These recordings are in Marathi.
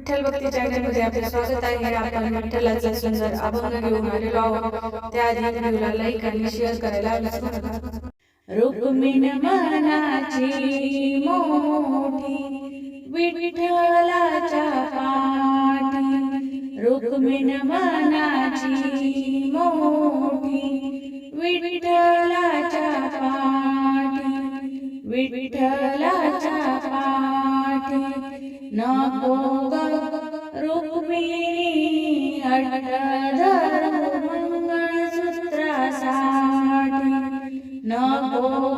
विठ्ठल भक्तीच्या चॅनलमध्ये आपले स्वागत आहे आपण विठ्ठलाचा सुंदर अभंग घेऊन आलेलो आहोत त्याआधी व्हिडिओला लाईक आणि शेअर करायला विसरू नका रुक्मिण मनाची मोठी विठ्ठलाच्या पाठी रुक्मिण मनाची मोठी विठ्ठलाच्या पाठी विठ्ठल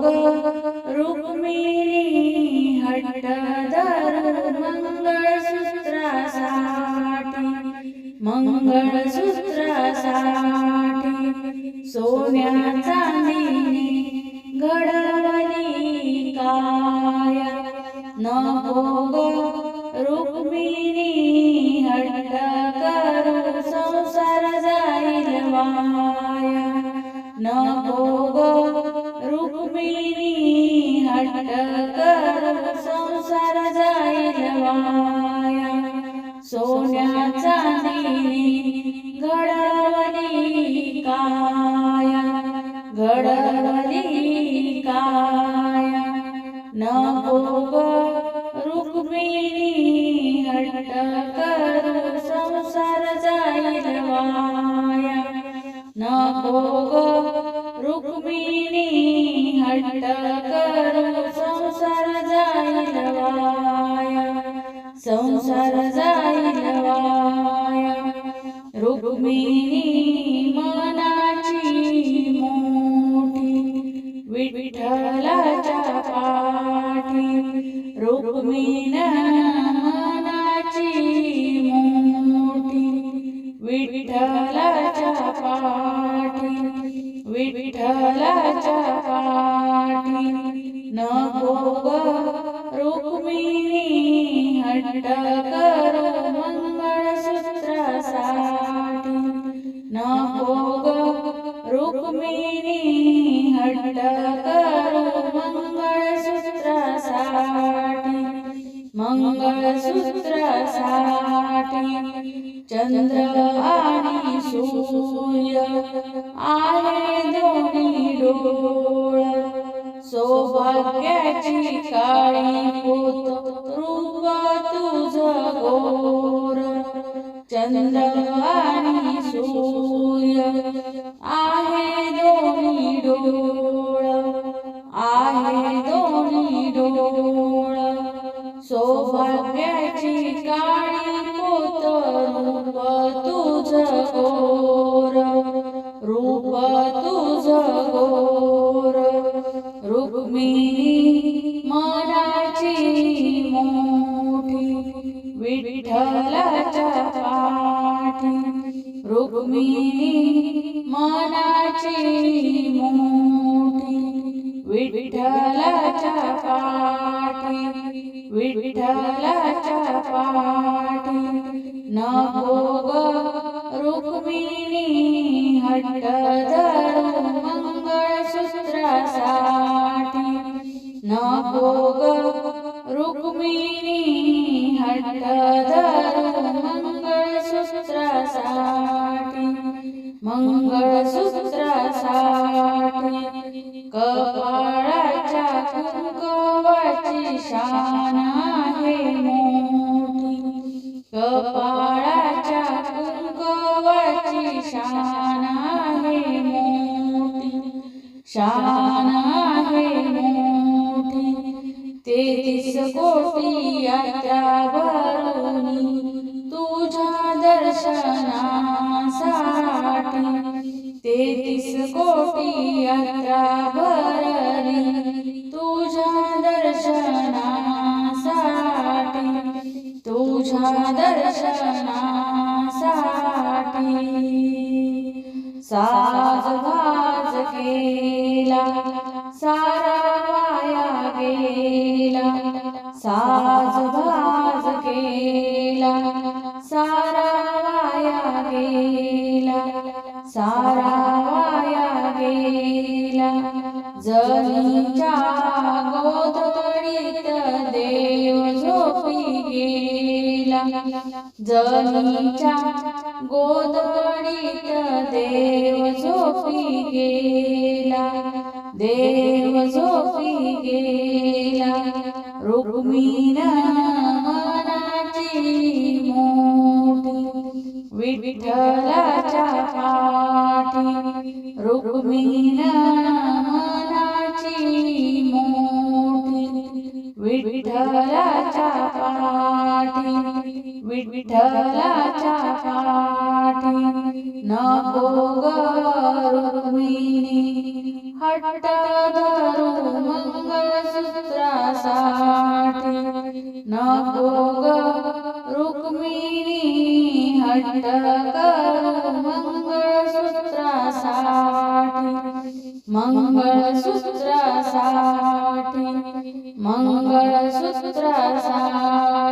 ग रुक्मिणी हटधर मंगळसूत्रासाठी मंगळसूत्रासाठी सोन्या चांदीने घडवली काया नको जाईल सोन्याचा सोन्या घडवली काया घडवली काया. नको ग रुक्मिणी हट्ट करू संसार जाईल वाया. नको ग रुक्मिणी हट्ट करू संसार जाईल वाया. संसार जाईल वाया. रुक्मिणी मनाची मोठी विठ्ठलाच्या पाठी. रुक्मिणी मंगळसूत्रासाठी चंद्र आणि सूर्य आहे दोन्ही डोळ सौभाग्याची काळी पोत रूप तुझ गोर चंद्र आणि सूर्य. रुक्मिणी मनाची मोठी विठ्ठलाच्या पाठी विठ्ठलाच्या पाठी. नको ग रुक्मिणी हट्ट आहे मोठी. कपाळाच्या कुंकवाची शान आहे मोठी. शान आहे मोठी. तेहतीस कोटी यात्रा भरुनी तुझ्या दर्शनासाठी तेहतीस कोटी यात्रा भरली तुझ्या दर्शनासाठी साज भाज केला सारा वाया गेला साज भाज केला सारा वाया गेला सारा वाया गेला. जनीच्या गोधडीत देव झोपी गेला. जनीच्या गोदडीत देव झोपी गेला देव झोपी गेला. रुक्मिण मनाची मोठी विठ्ठलाच्या पाठी. रुक्मिण मनाची मोठी विठ्ठलाच्या पाठी. विठ्ठलाच्या पाठी. नको गरुणी रुक्मिणी हट्ट धरू मंगळसूत्रासाठी नको ग रुक्मिणी हट्ट करू मंगळसूत्रासाठी मंगळसूत्रासाठी मंगळसूत्रासाठी